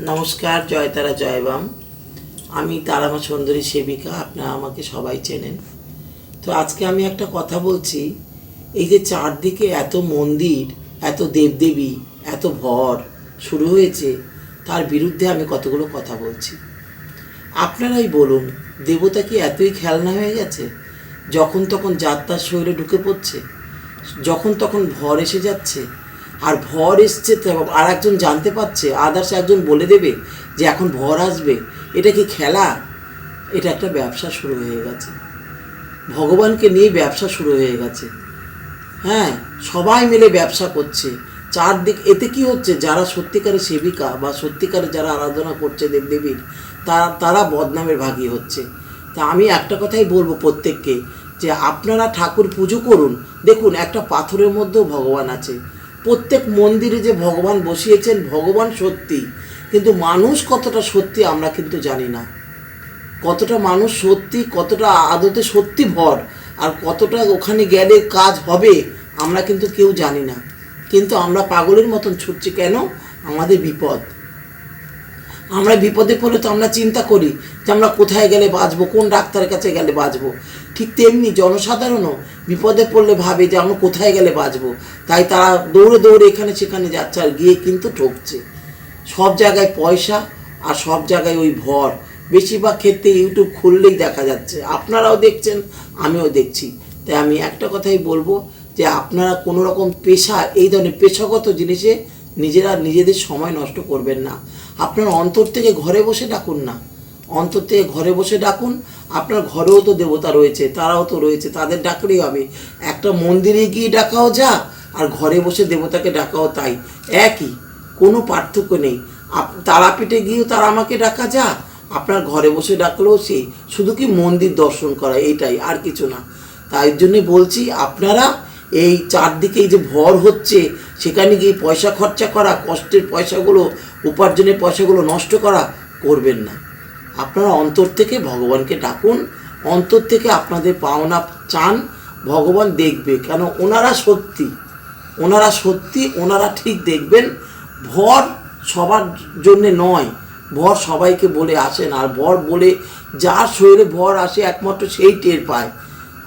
নমস্কার, জয় তারা জয়বাম আমি তারামা সুন্দরী সেবিকা, আপনারা আমাকে সবাই চেনেন। তো আজকে আমি একটা কথা বলছি, এই যে চারদিকে এত মন্দির, এত দেবদেবী, এত ভর শুরু হয়েছে, তার বিরুদ্ধে আমি কতগুলো কথা বলছি। আপনারাই বলুন, দেবতা কি এতই খেলনা হয়ে গেছে? যখন তখন যাত্রার শরীরে ঢুকে পড়ছে, যখন তখন ভর এসে যাচ্ছে আর ভর এসছে আর একজন জানতে পারছে আদার্স একজন বলে দেবে যে এখন ভর আসবে। এটা কি খেলা? এটা একটা ব্যবসা শুরু হয়ে গেছে। ভগবানকে নিয়ে ব্যবসা শুরু হয়ে গেছে। হ্যাঁ সবাই মিলে ব্যবসা করছে। চারদিক, এতে কি হচ্ছে? যারা সত্যিকারের সেবিকা বা সত্যিকারের যারা আরাধনা করছে দেবদেবীর তারা তারা বদনামের ভাগী হচ্ছে। তা আমি একটা কথাই বলব প্রত্যেককে, যে আপনারা ঠাকুর পুজো করুন। দেখুন, একটা পাথরের মধ্যেও ভগবান আছে। প্রত্যেক মন্দিরে যে ভগবান বসিয়েছেন, ভগবান সত্যি। কিন্তু মানুষ কতটা সত্যি আমরা কিন্তু জানি না। কতটা মানুষ সত্যি, কতটা আদতে সত্যি ভর, আর কতটা ওখানে গেলে কাজ হবে, আমরা কিন্তু কেউ জানি না। কিন্তু আমরা পাগলের মতন ছুটছি কেন? আমাদের বিপদ। আমরা বিপদে পড়লে তো আমরা চিন্তা করি যে আমরা কোথায় গেলে বাঁচবো, কোন ডাক্তারের কাছে গেলে বাঁচবো। ঠিক তেমনি জনসাধারণও বিপদে পড়লে ভাবে যে আমরা কোথায় গেলে বাঁচবো। তাই তারা দৌড়ে দৌড়ে এখানে সেখানে যাচ্ছে আর গিয়ে কিন্তু ঠকছে। সব জায়গায় পয়সা আর সব জায়গায় ওই ভর। বেশিরভাগ ক্ষেত্রে ইউটিউব খুললেই দেখা যাচ্ছে। আপনারাও দেখছেন, আমিও দেখছি। তাই আমি একটা কথাই বলব যে আপনারা কোনো রকম পেশা, এই ধরনের পেশাগত জিনিসে নিজেরা নিজেদের সময় নষ্ট করবেন না। আপনার অন্তর থেকে ঘরে বসে ডাকুন না। অন্তর থেকে ঘরে বসে ডাকুন। আপনার ঘরেও তো দেবতা রয়েছে, তারাও তো রয়েছে, তাদের ডাকলেই হবে। একটা মন্দিরে গিয়ে ডাকাও যা, আর ঘরে বসে দেবতাকে ডাকাও তাই। একই, কোনো পার্থক্য নেই। তারাপীঠে গিয়েও তারা আমাকে ডাকা যা, আপনার ঘরে বসে ডাকলেও সেই শুধু কি মন্দির দর্শন করা, এইটাই, আর কিছু না। তাই জন্যে বলছি, আপনারা এই চারদিকে যে ভর হচ্ছে, সেখানে গিয়ে পয়সা খরচা করা, কষ্টের পয়সাগুলো, উপার্জনের পয়সাগুলো নষ্ট করা, করবেন না। আপনারা অন্তর থেকে ভগবানকে ডাকুন, অন্তর থেকে আপনাদের পাওনা চান, ভগবান দেখবে। কেন? ওনারা সত্যি। ওনারা সত্যি, ওনারা ঠিক দেখবেন। ভর সবার জন্যে নয়। ভর সবাইকে বলে আসেন, আর ভর বলে যার শরীরে ভর আসে, একমাত্র সেই টের পায়।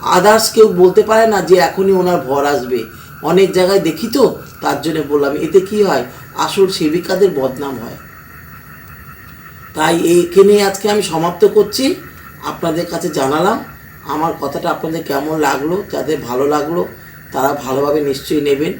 আদার্স কেউ বলতে পারে না যে এখনই ওনার ভর আসবে। অনেক জায়গায় দেখি তো, তার জন্য বললাম, এতে কি হয়? আসল সেবিকাদের বদনাম হয়। তাই এইখানে আজকে আমি সমাপ্ত করছি। আপনাদের কাছে জানালাম, আমার কথাটা আপনাদের কেমন লাগল, যাদের ভালো লাগল, তারা ভালোভাবে নিশ্চয়ই নেবেন।